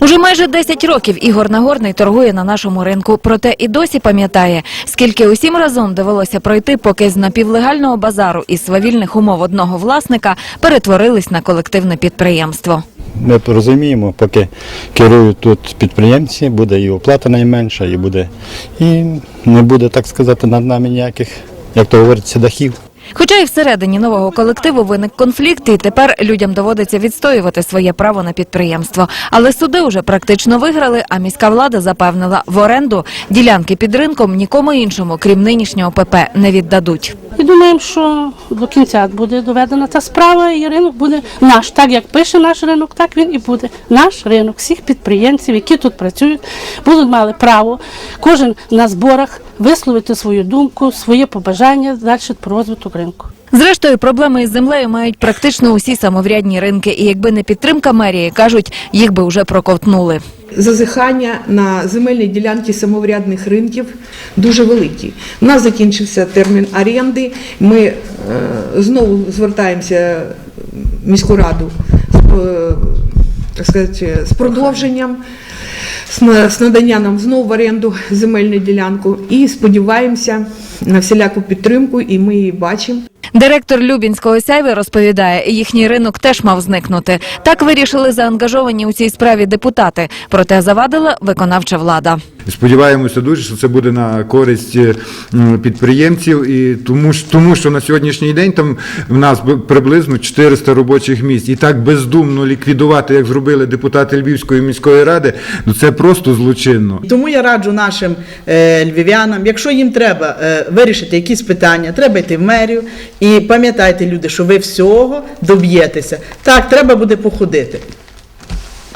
Уже майже 10 років Ігор Нагорний торгує на нашому ринку. Проте і досі пам'ятає, скільки усім разом довелося пройти, поки з напівлегального базару із свавільних умов одного власника перетворились на колективне підприємство. Ми розуміємо, поки керують тут підприємці, буде і оплата найменша, і буде і не буде, так сказати, над нами ніяких, як то говориться, дахів. Хоча і всередині нового колективу виник конфлікт, і тепер людям доводиться відстоювати своє право на підприємство. Але суди вже практично виграли, а міська влада запевнила, в оренду ділянки під ринком нікому іншому, крім нинішнього ПП, не віддадуть. Думаємо, що до кінця буде доведена ця справа, і ринок буде наш. Так як пише наш ринок, так він і буде. Наш ринок, всіх підприємців, які тут працюють, будуть мали право кожен на зборах висловити свою думку, своє побажання далі про розвиток ринку. Зрештою, проблеми із землею мають практично усі самоврядні ринки, і якби не підтримка мерії, кажуть, їх би вже проковтнули. Зазихання на земельні ділянки самоврядних ринків дуже великі. У нас закінчився термін оренди. Ми е, знову звертаємося в міську раду е, так сказати, з продовженням, з на- з наданням нам знову в оренду земельну ділянку і сподіваємося на всіляку підтримку, і ми її бачимо. Директор Любінського сяйви розповідає, їхній ринок теж мав зникнути. Так вирішили заангажовані у цій справі депутати. Проте завадила виконавча влада. Сподіваємося дуже, що це буде на користь е, підприємців, і тому, тому що на сьогоднішній день там в нас приблизно 400 робочих місць. І так бездумно ліквідувати, як зробили депутати Львівської міської ради, ну це просто злочинно. Тому я раджу нашим е, львів'янам, якщо їм треба е, вирішити якісь питання, треба йти в мерію. І пам'ятайте, люди, що ви всього доб'єтеся. Так, треба буде походити.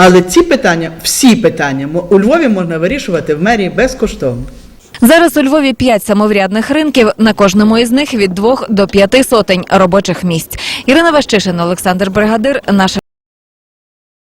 Але ці питання, всі питання, у Львові можна вирішувати в мерії безкоштовно. Зараз у Львові п'ять самоврядних ринків. На кожному із них від двох до п'яти сотень робочих місць. Ірина Ващишин, Олександр Бригадир. Наше